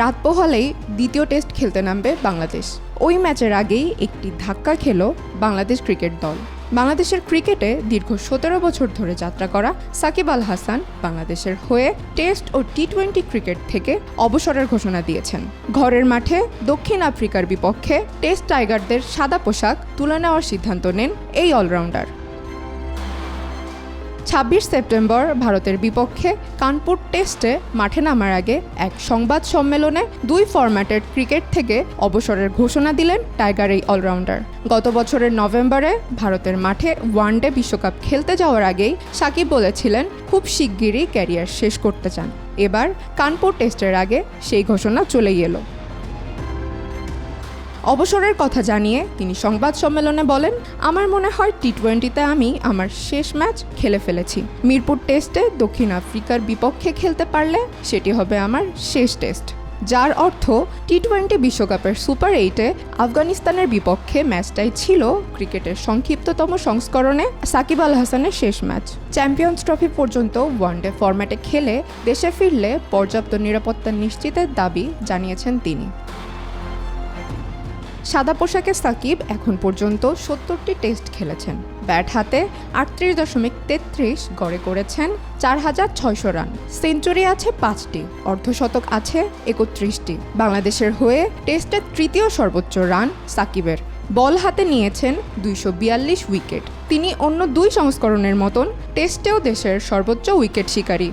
রাত পোহালেই দ্বিতীয় টেস্ট খেলতে নামবে বাংলাদেশ। ওই ম্যাচের আগেই একটি ধাক্কা খেল বাংলাদেশ ক্রিকেট দল। বাংলাদেশের ক্রিকেটে দীর্ঘ সতেরো বছর ধরে যাত্রা করা সাকিব আল হাসান বাংলাদেশের হয়ে টেস্ট ও টি টোয়েন্টি ক্রিকেট থেকে অবসরের ঘোষণা দিয়েছেন। ঘরের মাঠে দক্ষিণ আফ্রিকার বিপক্ষে টেস্ট টাইগারদের সাদা পোশাক তুলে নেওয়ার সিদ্ধান্ত নেন এই অলরাউন্ডার। ছাব্বিশ সেপ্টেম্বর ভারতের বিপক্ষে কানপুর টেস্টে মাঠে নামার আগে এক সংবাদ সম্মেলনে দুই ফরম্যাটের ক্রিকেট থেকে অবসরের ঘোষণা দিলেন টাইগার এই অলরাউন্ডার। গত বছরের নভেম্বরে ভারতের মাঠে ওয়ানডে বিশ্বকাপ খেলতে যাওয়ার আগেই সাকিব বলেছিলেন, খুব শিগগিরই ক্যারিয়ার শেষ করতে চান। এবার কানপুর টেস্টের আগে সেই ঘোষণা চলেই এলো। অবসরের কথা জানিয়ে তিনি সংবাদ সম্মেলনে বলেন, আমার মনে হয় টি টোয়েন্টিতে আমি আমার শেষ ম্যাচ খেলে ফেলেছি। মিরপুর টেস্টে দক্ষিণ আফ্রিকার বিপক্ষে খেলতে পারলে সেটি হবে আমার শেষ টেস্ট। যার অর্থ টি টোয়েন্টি বিশ্বকাপের সুপার এইটে আফগানিস্তানের বিপক্ষে ম্যাচটাই ছিল ক্রিকেটের সংক্ষিপ্ততম সংস্করণে সাকিব আল হাসানের শেষ ম্যাচ। চ্যাম্পিয়ন্স ট্রফি পর্যন্ত ওয়ানডে ফরম্যাটে খেলে দেশে ফিরলে পর্যাপ্ত নিরাপত্তা নিশ্চিতের দাবি জানিয়েছেন তিনি। সাদা পোশাকে সাকিব এখন পর্যন্ত সত্তরটি টেস্ট খেলেছেন। ব্যাট হাতে আটত্রিশ দশমিক তেত্রিশ গড়ে করেছেন চার হাজার ছয়শো রান। সেঞ্চুরি আছে পাঁচটি, অর্ধশতক আছে একত্রিশটি। বাংলাদেশের হয়ে টেস্টের তৃতীয় সর্বোচ্চ রান সাকিবের। বল হাতে নিয়েছেন দুইশো বিয়াল্লিশ উইকেট। তিনি অন্য দুই সংস্করণের মতন টেস্টেও দেশের সর্বোচ্চ উইকেট শিকারী।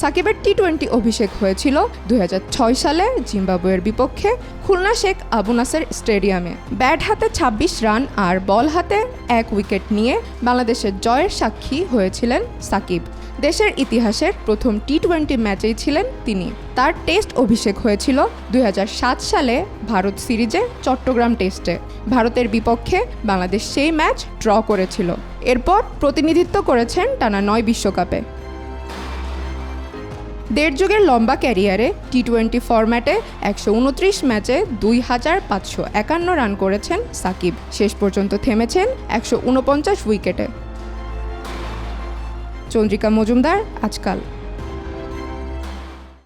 সাকিবের টি টোয়েন্টি অভিষেক হয়েছিল দু হাজার ছয় সালে জিম্বাবুয়ের বিপক্ষে খুলনা শেখ আবু নাসের স্টেডিয়ামে। ব্যাট হাতে ২৬ রান আর বল হাতে এক উইকেট নিয়ে বাংলাদেশের জয়ের সাক্ষী হয়েছিলেন সাকিব। দেশের ইতিহাসের প্রথম টি টোয়েন্টি ম্যাচেই ছিলেন তিনি। তার টেস্ট অভিষেক হয়েছিল দুই হাজার সাত সালে ভারত সিরিজে চট্টগ্রাম টেস্টে। ভারতের বিপক্ষে বাংলাদেশ সেই ম্যাচ ড্র করেছিল। এরপর প্রতিনিধিত্ব করেছেন টানা নয় বিশ্বকাপে। দেড় যুগের লম্বা ক্যারিয়ারে টি টোয়েন্টি ফরম্যাটে একশো উনত্রিশ ম্যাচে দুই হাজার পাঁচশো একান্ন রান করেছেন সাকিব। শেষ পর্যন্ত থেমেছেন একশো উনপঞ্চাশ উইকেটে। চন্দ্রিকা মজুমদার, আজকাল।